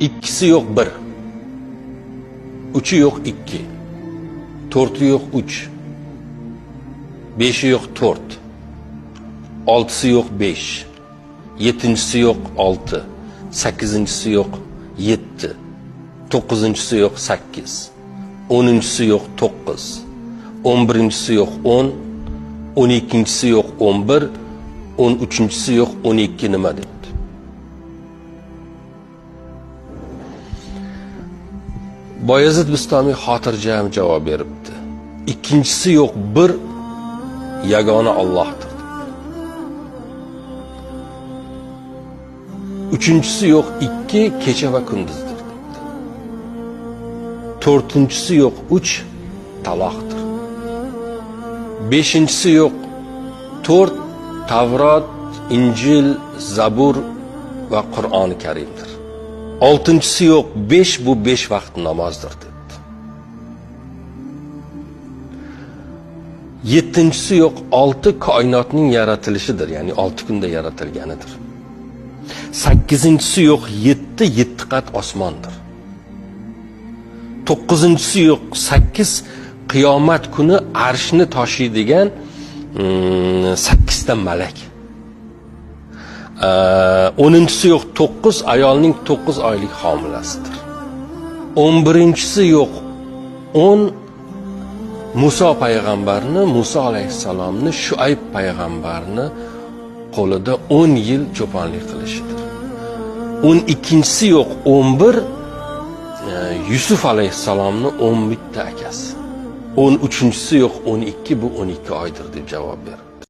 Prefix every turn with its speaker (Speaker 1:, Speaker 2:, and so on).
Speaker 1: ikkisi yo'q bir. Uchi yo'q ikki. To'rti yo'q uch. Beshi yo'q to'rt. Oltisi yo'q besh. Yettinchisi yo'q olti. Sakkizinchisi yo'q yetti. To'qqizinchisi yo'q sakkiz. O'ninchisi yo'q to'qqiz. O'n birinchisi yo'q o'n. O'n ikkinchisi yo'q o'n bir. O'n uchinchisi yo'q o'n ikki nima deb. Boyazid bistomiy xotirjam javob beribdi. Ikkinchisi yo'q bir yagona ollohdir uchinchisi yo'q ikki kecha va kunduzdir. To'rtinchisi yo'q uch taloqdir. Beshinchisi yo'q to'rt tavrot injil zabur va qur'oni karimdir. Oltinchisi yo'q besh bu besh vaqt namozdir debdi. Yettinchisi yo'q olti koinotning yaratilishidir ya'ni olti kunda yaratilganidir. Sakkizinchisi yo'q yetti yetti qat osmondir. To'qqizinchisi yo'q sakkiz qiyomat kuni arshni toshiydigan mm, sakkizta malak. O'ninchisi yo'q to'qqiz ayolning to'qqiz oylik homilasidir. O'n birinchisi yo'q o'n muso payg'ambarni muso alayhissalomni shuayb payg'ambarni qo'lida o'n yil cho'ponlik qilishidir. O'n ikkinchisi yo'q o'n bir e, yusuf alayhissalomni o'n bitta akasi. O'n uchinchisi yo'q o'n ikki bu o'n ikki oydir deb javob berdi.